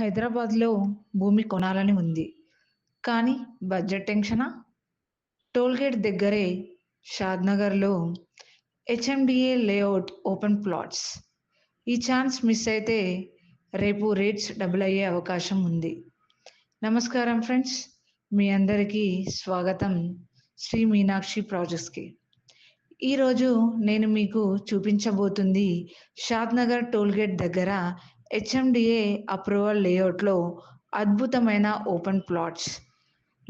హైదరాబాద్లో భూమి కొనాలని ఉంది. కానీ బడ్జెట్ టెన్షనా? టోల్గేట్ దగ్గరే షాద్నగర్లో హెచ్ఎండిఏ లేఅవుట్ ఓపెన్ ప్లాట్స్. ఈ ఛాన్స్ మిస్ అయితే రేపు రేట్స్ డబుల్ అయ్యే అవకాశం ఉంది. నమస్కారం ఫ్రెండ్స్. మీ అందరికీ స్వాగతం శ్రీ మీనాక్షి ప్రాజెక్ట్స్కి. ఈరోజు నేను మీకు చూపించబోతుంది షాద్నగర్ టోల్గేట్ దగ్గర హెచ్ఎండిఏ అప్రూవల్ లేఅవుట్లో అద్భుతమైన ఓపెన్ ప్లాట్స్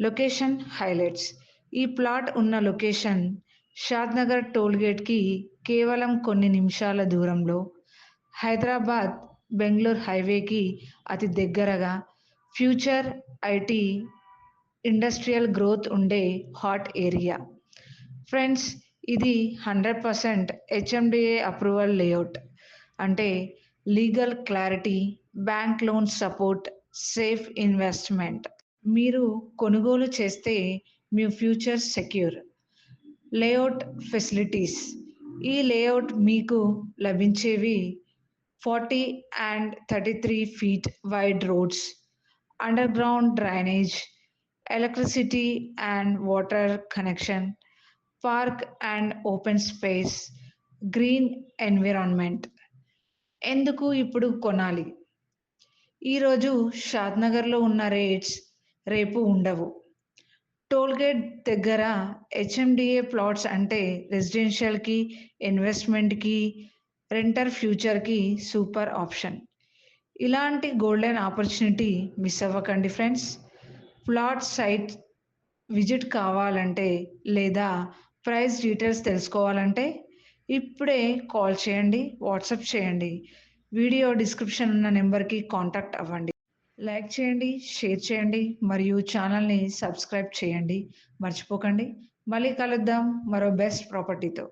లొకేషన్ హైలైట్స్ ఈ ప్లాట్ ఉన్న లొకేషన్ షాద్నగర్ టోల్గేట్కి కేవలం కొన్ని నిమిషాల దూరంలో హైదరాబాద్ బెంగళూరు హైవేకి అతి దగ్గరగా ఫ్యూచర్ ఐటీ ఇండస్ట్రియల్ గ్రోత్ ఉండే హాట్ ఏరియా. ఫ్రెండ్స్ ఇది hundred percent HMDA approval layout అంటే legal clarity bank loan support safe investment మీరు కొనుగోలు చేస్తే మీ ఫ్యూచర్ సెక్యూర్ లేఅవుట్ ఫెసిలిటీస్ ఈ లేఅవుట్ మీకు లభించేవి forty and thirty three feet wide roads underground drainage electricity and water connection park and open space green environment ఎందుకు ఇప్పుడు కొనాలి? ఈరోజు షాద్నగర్లో ఉన్న రేట్స్ రేపు ఉండవు. టోల్గేట్ దగ్గర హెచ్ఎండిఏ ప్లాట్స్ అంటే రెసిడెన్షియల్కి ఇన్వెస్ట్మెంట్కి రెంటర్ ఫ్యూచర్కి సూపర్ ఆప్షన్. ఇలాంటి గోల్డెన్ ఆపర్చునిటీ మిస్ అవ్వకండి ఫ్రెండ్స్. ప్లాట్ సైట్ విజిట్ కావాలంటే లేదా ప్రైస్ డీటెయిల్స్ తెలుసుకోవాలంటే ఇప్పుడే కాల్ చేయండి వాట్సాప్ చేయండి. వీడియో డిస్క్రిప్షన్ ఉన్న నెంబర్కి కాంటాక్ట్ అవ్వండి. లైక్ చేయండి షేర్ చేయండి మరియు ఛానల్ని సబ్స్క్రైబ్ చేయండి. మర్చిపోకండి. మళ్ళీ కలుద్దాం మరో బెస్ట్ ప్రాపర్టీతో.